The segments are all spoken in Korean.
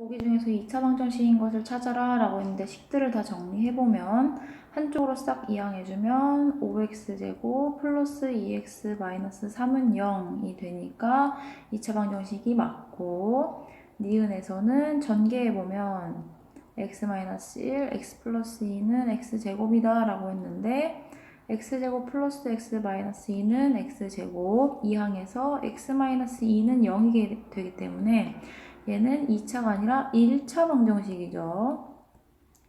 보기 중에서 2차 방정 식인 것을 찾아라 라고 했는데 식들을 다 정리해보면 한쪽으로 싹 이항해주면 5x제곱 플러스 2x 마이너스 3은 0이 되니까 2차 방정식이 맞고 니은에서는 전개해보면 x-1, x 플러스 2는 x제곱이다 라고 했는데 x제곱 플러스 x 마이너스 2는 x제곱 이항에서 x-2는 0이게 되기 때문에 얘는 2차가 아니라 1차 방정식이죠.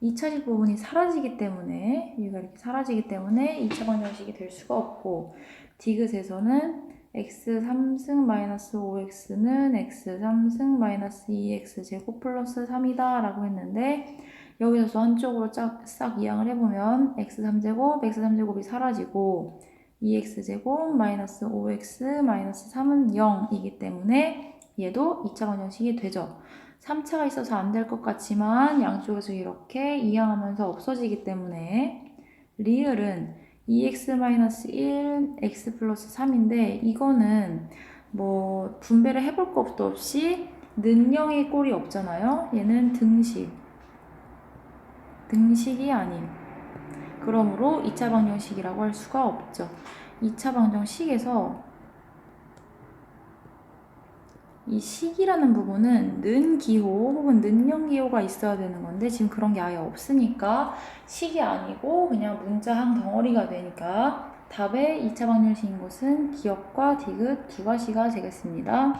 2차식 부분이 사라지기 때문에 여기가 이렇게 사라지기 때문에 2차 방정식이 될 수가 없고 디귿에서는 x 3승 마이너스 5x는 x 3승 마이너스 2x 제곱 플러스 3이다 라고 했는데 여기서 한쪽으로 쫙, 싹 이항을 해보면 x 3제곱, x 3제곱이 사라지고 2x 제곱 마이너스 5x 마이너스 3은 0이기 때문에 얘도 2차 방정식이 되죠. 3차가 있어서 안 될 것 같지만 양쪽에서 이렇게 이항하면서 없어지기 때문에 리을은 2x-1, x 플러스 3인데 이거는 뭐 분배를 해볼 것도 없이 는영의 꼴이 없잖아요. 얘는 등식. 등식이 아님. 그러므로 2차 방정식이라고 할 수가 없죠. 2차 방정식에서 이 식이라는 부분은 는 기호 혹은 는영 기호가 있어야 되는 건데 지금 그런 게 아예 없으니까 식이 아니고 그냥 문자 한 덩어리가 되니까 답의 2차 방정식인 것은 기억과 디귿 두 가지가 되겠습니다.